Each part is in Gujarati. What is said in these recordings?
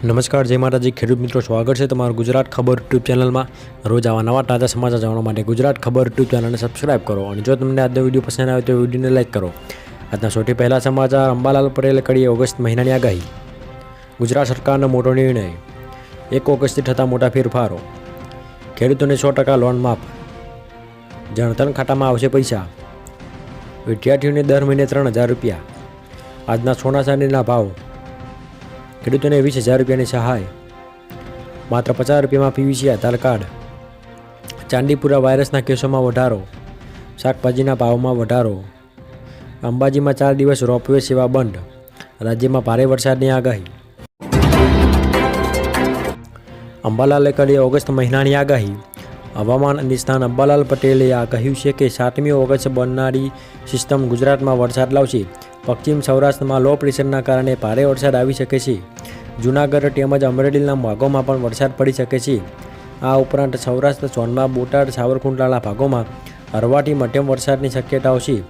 નમસ્કાર, જય માતાજી. ખેડૂત મિત્રો, સ્વાગત છે તમારું ગુજરાત ખબર યુટ્યુબ ચેનલમાં. રોજ આવા નવા તાજા સમાચાર જાણવા માટે ગુજરાત ખબર યુટ્યુબ ચેનલને સબસ્ક્રાઇબ કરો અને જો તમને આજનો વીડિયો પસંદ આવે તો વિડીયોને લાઇક કરો. આજના સૌથી પહેલા સમાચાર, અંબાલાલ પટેલે કરી ઓગસ્ટ મહિનાની આગાહી. ગુજરાત સરકારનો મોટો નિર્ણય. એક ઓગસ્ટથી થતા મોટા ફેરફારો. ખેડૂતોને સો ટકા લોન માફ. જણતણ ખાતામાં આવશે પૈસા. વિદ્યાર્થીઓને દર મહિને ત્રણ હજાર રૂપિયા. આજના સોના ચાંદીના ભાવ. ખેડૂતોને વીસ હજાર રૂપિયાની સહાય. માત્ર પચાસ રૂપિયામાં પીવીસી આધાર કાર્ડ. ચાંદીપુરા વાયરસના કેસોમાં વધારો. શાકભાજીના ભાવમાં વધારો. અંબાજીમાં ચાર દિવસ રોપવે સેવા બંધ. રાજ્યમાં ભારે વરસાદની આગાહી. અંબાલાલે કરી ઓગસ્ટ મહિનાની આગાહી. હવામાન નિષ્ણાત અંબાલાલ પટેલે આ કહ્યું છે કે સાતમી ઓગસ્ટ બનનારી સિસ્ટમ ગુજરાતમાં વરસાદ લાવશે. પશ્ચિમ સૌરાષ્ટ્રમાં લો પ્રેશરના કારણે ભારે વરસાદ આવી શકે છે. જૂનાગઢ તેમજ અમરેલીના ભાગોમાં પણ વરસાદ પડી શકે છે. આ ઉપરાંત સૌરાષ્ટ્ર સોનમાં બોટાદ, સાવરકુંડલાના ભાગોમાં હળવાથી મધ્યમ વરસાદની શક્યતાઓ છે.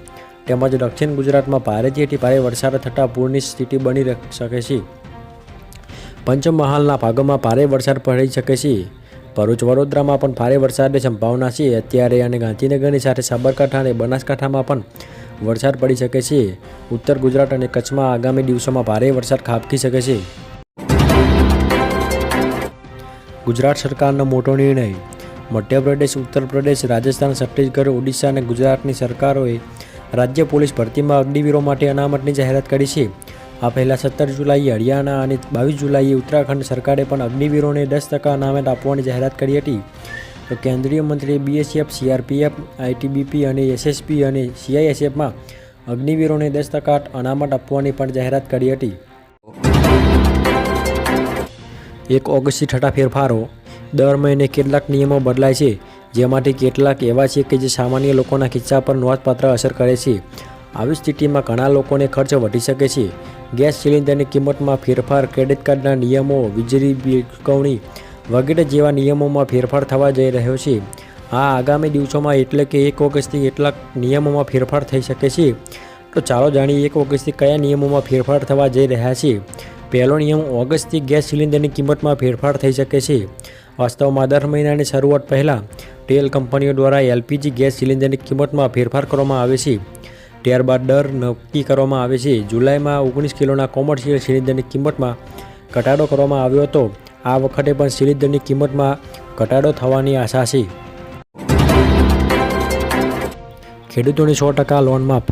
તેમજ દક્ષિણ ગુજરાતમાં ભારેથી ભારે વરસાદ થતાં પૂરની સ્થિતિ બની શકે છે. પંચમહાલના ભાગોમાં ભારે વરસાદ પડી શકે છે. ભરૂચ, વડોદરામાં પણ ભારે વરસાદની સંભાવના છે. અત્યારે અને ગાંધીનગરની સાથે સાબરકાંઠા અને બનાસકાંઠામાં પણ વરસાદ પડી શકે છે. ઉત્તર ગુજરાત અને કચ્છમાં આગામી દિવસોમાં ભારે વરસાદ ખાબકી શકે છે. ગુજરાત સરકારનો મોટો નિર્ણય. મધ્યપ્રદેશ ઉત્તર પ્રદેશ, રાજસ્થાન, છત્તીસગઢ, ઓડિશા અને ગુજરાતની સરકારોએ રાજ્ય પોલીસ ભરતીમાં અગ્નિવીરો માટે અનામતની જાહેરાત કરી છે. આ પહેલાં સત્તર જુલાઈએ હરિયાણા અને બાવીસ જુલાઈએ ઉત્તરાખંડ સરકારે પણ અગ્નિવીરોને દસ ટકા અનામત આપવાની જાહેરાત કરી હતી. તો કેન્દ્રીય મંત્રીએ બીએસએફ સીઆરપીએફ આઈટીબીપી અને એસએસપી અને સીઆઈએસએફમાં અગ્નિવીરોને દસ ટકા અનામત આપવાની પણ જાહેરાત કરી હતી. એક ઓગસ્ટથી થતા ફેરફારો દર મહિને કેટલાક નિયમો બદલાય છે, જેમાંથી કેટલાક એવા છે કે જે સામાન્ય લોકોના ખિસ્સા પર નોંધપાત્ર અસર કરે છે. આવી સ્થિતિમાં ઘણા લોકોને ખર્ચ વધી શકે છે. ગેસ સિલિન્ડરની કિંમતમાં ફેરફાર, ક્રેડિટ કાર્ડના નિયમો, વીજળી ચૂકવણી વગેરે જેવા નિયમોમાં ફેરફાર થવા જઈ રહ્યો છે. આ આગામી દિવસોમાં એટલે કે એક ઓગસ્ટથી કેટલાક નિયમોમાં ફેરફાર થઈ શકે છે. તો ચાલો જાણીએ એક ઓગસ્ટથી કયા નિયમોમાં ફેરફાર થવા જઈ રહ્યા છે. પહેલો નિયમ ઓગસ્ટથી ગેસ સિલિન્ડરની કિંમતમાં ફેરફાર થઈ શકે છે. વાસ્તવમાં દર મહિનાની શરૂઆત પહેલાં તેલ કંપનીઓ દ્વારા એલપીજી ગેસ સિલિન્ડરની કિંમતમાં ફેરફાર કરવામાં આવે છે. ત્યારબાદ દર નક્કી કરવામાં આવે છે. જુલાઈમાં ઓગણીસ કિલોના કોમર્શિયલ સિલિન્ડરની કિંમતમાં ઘટાડો કરવામાં આવ્યો હતો. આ વખતે પણ સિલિન્ડરની કિંમતમાં ઘટાડો થવાની આશા છે. ખેડૂતોની સો ટકા લોન માફ.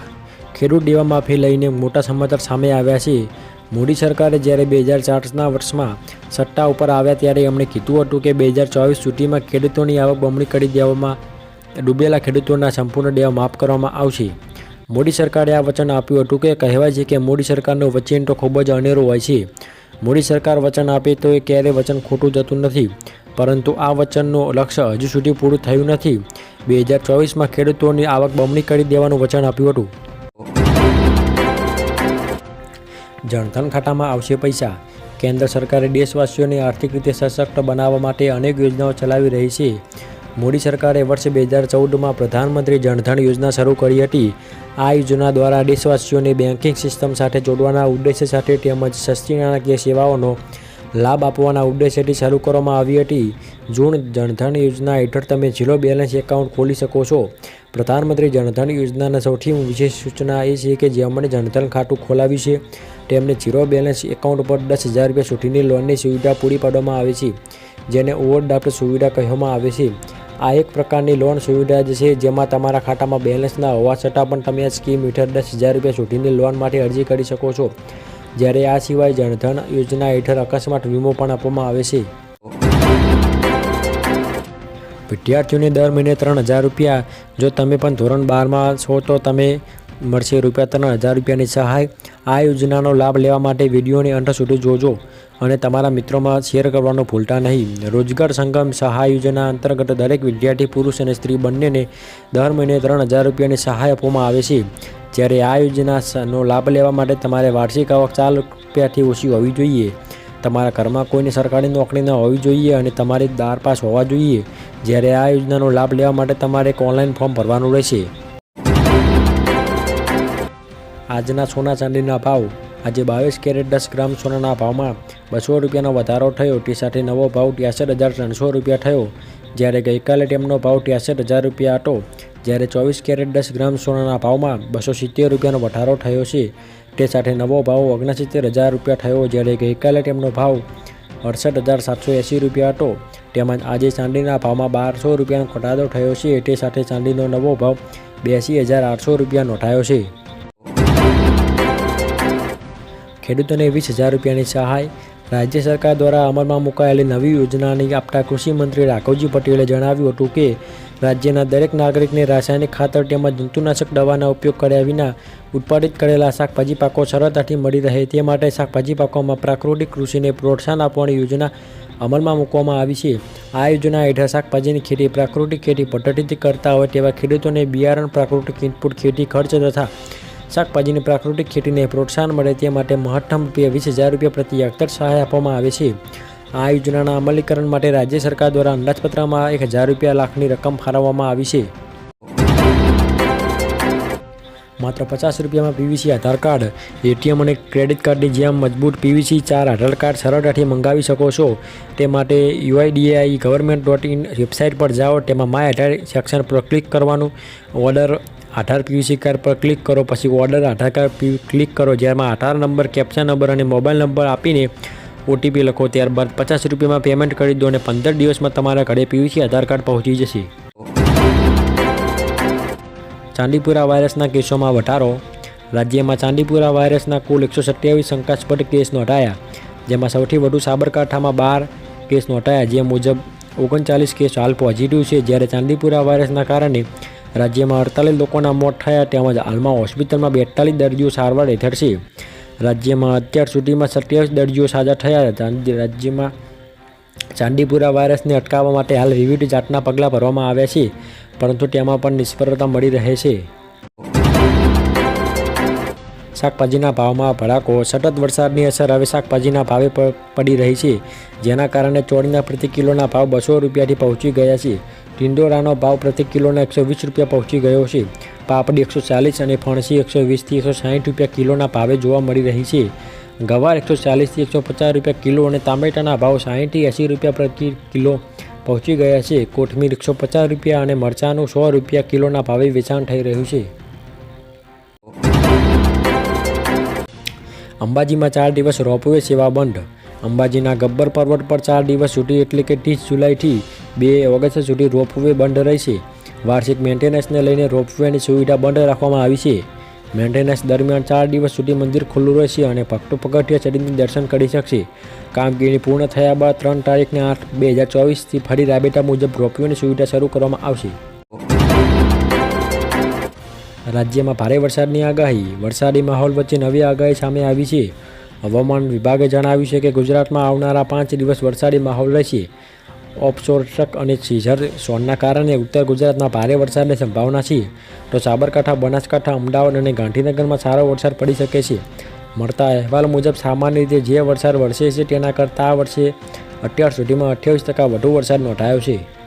ખેડૂત દેવા માફી લઈને મોટા સમાચાર સામે આવ્યા છે. મોદી સરકારે જ્યારે બે હજાર ચારના વર્ષમાં સત્તા ઉપર આવ્યા ત્યારે એમણે કીધું હતું કે બે હજાર ચોવીસ સુધીમાં ખેડૂતોની આવક બમણી કરી દેવામાં ડૂબેલા ખેડૂતોના સંપૂર્ણ દેવા માફ કરવામાં આવશે. મોદી સરકારે આ વચન આપ્યું હતું કે કહેવાય છે કે મોદી સરકારનું વચન તો ખૂબ જ અનેરું હોય છે. મોદી સરકાર વચન આપે તો એ ક્યારેય વચન ખોટું જતું નથી. પરંતુ આ વચનનું લક્ષ્ય હજુ સુધી પૂરું થયું નથી. બે હજાર ચોવીસમાં ખેડૂતોની આવક બમણી કરી દેવાનું વચન આપ્યું હતું. જનધન ખાતામાં આવશે પૈસા. કેન્દ્ર સરકારે દેશવાસીઓને આર્થિક રીતે સશક્ત બનાવવા માટે અનેક યોજનાઓ ચલાવી રહી છે. મોદી સરકારે વર્ષ બે હજાર ચૌદમાં પ્રધાનમંત્રી જનધન યોજના શરૂ કરી હતી. આ યોજના દ્વારા દેશવાસીઓને બેન્કિંગ સિસ્ટમ સાથે જોડવાના ઉદ્દેશ્ય સાથે તેમજ સસ્તી નાણાકીય સેવાઓનો લાભ આપવાના ઉદ્દેશ્યથી શરૂ કરવામાં આવી હતી. જૂન જનધન યોજના હેઠળ તમે ઝીરો બેલેન્સ એકાઉન્ટ ખોલી શકો છો. પ્રધાનમંત્રી જનધન યોજનાના સૌથી વિશેષ સૂચના એ છે કે જેમણે જનધન ખાતું ખોલાવ્યું છે, તેમને ઝીરો બેલેન્સ એકાઉન્ટ પર દસ હજાર રૂપિયા સુધીની લોનની સુવિધા પૂરી પાડવામાં આવે છે, જેને ઓવરડ્રાફ્ટ સુવિધા કહેવામાં આવે છે. આ એક પ્રકારની લોન સુવિધા જ છે, જેમાં તમારા ખાતામાં બેલેન્સ ના હોવા છતાં પણ તમે આ સ્કીમ હેઠળ દસ હજાર રૂપિયા સુધીની લોન માટે અરજી કરી શકો છો. જ્યારે આ સિવાય જનધન યોજના હેઠળ અકસ્માત વીમો પણ આપવામાં આવે છે. વિદ્યાર્થીઓને દર મહિને ત્રણ હજાર રૂપિયા, જો તમે પણ ધોરણ બારમાં છો તો તમે મળશે રૂપિયા ત્રણ હજાર રૂપિયાની સહાય. આ યોજનાનો લાભ લેવા માટે વિડીયોને અંત સુધી જોજો. અને તમારા મિત્રોમાં શેર કરવાનું ભૂલતા નહીં. રોજગાર સંગમ સહાય યોજના અંતર્ગત દરેક વિદ્યાર્થી પુરુષ અને સ્ત્રી બંનેને દર મહિને ત્રણ હજાર રૂપિયાની સહાય આપવામાં આવે છે. જ્યારે આ યોજનાનો લાભ લેવા માટે તમારે વાર્ષિક આવક ચાર રૂપિયાથી ઓછી હોવી જોઈએ. તમારા ઘરમાં કોઈને સરકારી નોકરી ન હોવી જોઈએ અને તમારે દાર પાસ હોવા જોઈએ. જ્યારે આ યોજનાનો લાભ લેવા માટે તમારે એક ઓનલાઈન ફોર્મ ભરવાનું રહેશે. આજના સોના ચાંદીના ભાવ આજે બાવીસ કેરેટ દસ ગ્રામ સોનાના ભાવમાં બસો રૂપિયાનો વધારો થયો. તે સાથે નવો ભાવ ત્યાસઠ હજાર ત્રણસો રૂપિયા થયો. જ્યારે ગઈકાલે તેમનો ભાવ ત્યાસઠ હજાર રૂપિયા હતો, જ્યારે ચોવીસ કેરેટ દસ ગ્રામ સોનાના ભાવમાં બસો સિત્તેર રૂપિયાનો વધારો થયો છે. તે સાથે નવો ભાવ ઓગણસિત્તેર હજાર રૂપિયા થયો. જ્યારે ગઈકાલે તેમનો ભાવ અડસઠ હજાર સાતસો એંસી રૂપિયા હતો. તેમજ આજે ચાંદીના ભાવમાં બારસો રૂપિયાનો ઘટાડો થયો છે. તે સાથે ચાંદીનો નવો ભાવ બ્યાસી હજાર આઠસો રૂપિયા નોંધાયો છે. ખેડૂતોને વીસ હજાર રૂપિયાની સહાય. રાજ્ય સરકાર દ્વારા અમલમાં મુકાયેલી નવી યોજનાની આપતા કૃષિમંત્રી રાઘવજી પટેલે જણાવ્યું હતું કે, રાજ્યના દરેક નાગરિકને રાસાયણિક ખાતર તેમજ જંતુનાશક દવાના ઉપયોગ કર્યા વિના ઉત્પાદિત કરેલા શાકભાજી પાકો સરળતાથી મળી રહે તે માટે શાકભાજી પાકોમાં પ્રાકૃતિક કૃષિને પ્રોત્સાહન આપવાની યોજના અમલમાં મૂકવામાં આવી છે. આ યોજના હેઠળ શાકભાજીની ખેતી પ્રાકૃતિક ખેતી પદ્ધતિથી કરતા હોય તેવા ખેડૂતોને બિયારણ પ્રાકૃતિક ઇનપુટ ખેતી ખર્ચ તથા શાકભાજીની પ્રાકૃતિક ખેતીને પ્રોત્સાહન મળે તે માટે મહત્તમ રૂપિયા વીસ હજાર રૂપિયા પ્રતિ હેક્ટર સહાય આપવામાં આવે છે. આ યોજનાના અમલીકરણ માટે રાજ્ય સરકાર દ્વારા અંદાજપત્રમાં એક હજાર રૂપિયા લાખની રકમ ફાળવવામાં આવી છે. માત્ર પચાસ રૂપિયામાં પીવીસી આધાર કાર્ડ, એટીએમ અને ક્રેડિટ કાર્ડની જેમ મજબૂત પીવીસી ચાર આધાર કાર્ડ સરળતાથી મંગાવી શકો છો. તે માટે UIDAI government dot in website પર જાઓ, તેમાં માય આધાર સેક્શન પર ક્લિક કરવાનું. ઓર્ડર આધાર પીવીસી કાર્ડ પર ક્લિક કરો, પછી ઓર્ડર આધાર કાર્ડ ક્લિક કરો, જેમાં આધાર નંબર કેપ્ચા નંબર અને મોબાઈલ નંબર આપીને ઓટીપી લખો. ત્યારબાદ પચાસ રૂપિયામાં પેમેન્ટ કરી દો અને પંદર દિવસમાં તમારા ઘરે પીવીસી આધાર કાર્ડ પહોંચી જશે. ચાંદીપુરા વાયરસના કેસોમાં વધારો. રાજ્યમાં ચાંદીપુરા વાયરસના કુલ એકસો સત્યાવીસ શંકાસ્પદ કેસ નોંધાયા, જેમાં સૌથી વધુ સાબરકાંઠામાં બાર કેસ નોંધાયા, જે મુજબ ઓગણચાલીસ કેસ હાલ પોઝિટિવ છે. જ્યારે ચાંદીપુરા વાયરસના કારણે રાજ્યમાં અડતાલીસ લોકોના મોત થયા તેમજ હાલમાં હોસ્પિટલમાં બેતાલીસ દર્દીઓ સારવાર હેઠળ છે. રાજ્યમાં અત્યાર સુધીમાં સત્યાવીસ દર્દીઓ સાજા થયા હતા રાજ્યમાં ચાંદીપુરા વાયરસને અટકાવવા માટે હાલ વિવિધ જાતના પગલાં ભરવામાં આવ્યા છે, પરંતુ તેમાં પણ નિષ્ફળતા મળી રહે છે. શાકભાજીના ભાવમાં ભડાકો, સતત વરસાદની અસર હવે શાકભાજીના ભાવે પડી રહી છે, જેના કારણે ચોળીના પ્રતિ કિલોના ભાવ બસો રૂપિયાથી પહોંચી ગયા છે. ટિંડોરાનો ભાવ પ્રતિ કિલોના એકસો વીસ રૂપિયા પહોંચી ગયો છે. પાપડી એકસો ચાલીસ અને ફણસી એકસો વીસથી એકસો સાહીઠ રૂપિયા કિલોના ભાવે જોવા મળી રહી છે. ગવાર એકસો ચાલીસથી એકસો પચાસ રૂપિયા કિલો અને ટામેટાના ભાવ સાહીઠથી એંસી રૂપિયા પ્રતિ કિલો પહોંચી ગયા છે. કોથમીર એકસો પચાસ રૂપિયા અને મરચાંનું સો રૂપિયા કિલોના ભાવે વેચાણ થઈ રહ્યું છે. અંબાજીમાં ચાર દિવસ રોપવે સેવા બંધ. અંબાજીના ગબ્બર પર્વત પર ચાર દિવસ સુધી એટલે કે ત્રીસ જુલાઈથી બે ઓગસ્ટ સુધી રોપવે બંધ રહેશે. વાર્ષિક મેન્ટેનન્સને લઈને રોપવેની સુવિધા બંધ રાખવામાં આવી છે. મેન્ટેનન્સ દરમિયાન ચાર દિવસ સુધી મંદિર ખુલ્લું રહેશે અને ભક્તો પગથિયા ચડીને દર્શન કરી શકશે. કામગીરી પૂર્ણ થયા બાદ ત્રણ તારીખને આઠ બે હજાર ચોવીસથી ફરી રાબેતા મુજબ રોપવેની સુવિધા શરૂ કરવામાં આવશે. રાજ્યમાં ભારે વરસાદની આગાહી. વરસાદી માહોલ વચ્ચે નવી આગાહી સામે આવી છે. હવામાન વિભાગે જણાવ્યું છે કે ગુજરાતમાં આવનારા પાંચ દિવસ વરસાદી માહોલ રહેશે. ઓફશોર ટ્રક અને સીઝર સોનના કારણે ઉત્તર ગુજરાતમાં ભારે વરસાદની સંભાવના છે. તો સાબરકાંઠા, બનાસકાંઠા, અમદાવાદ અને ગાંધીનગરમાં સારો વરસાદ પડી શકે છે. મળતા અહેવાલ મુજબ સામાન્ય રીતે જે વરસાદ વરસે છે તેના કરતાં આ વર્ષે અત્યાર સુધીમાં અઠ્યાવીસ ટકા વધુ વરસાદ નોંધાયો છે.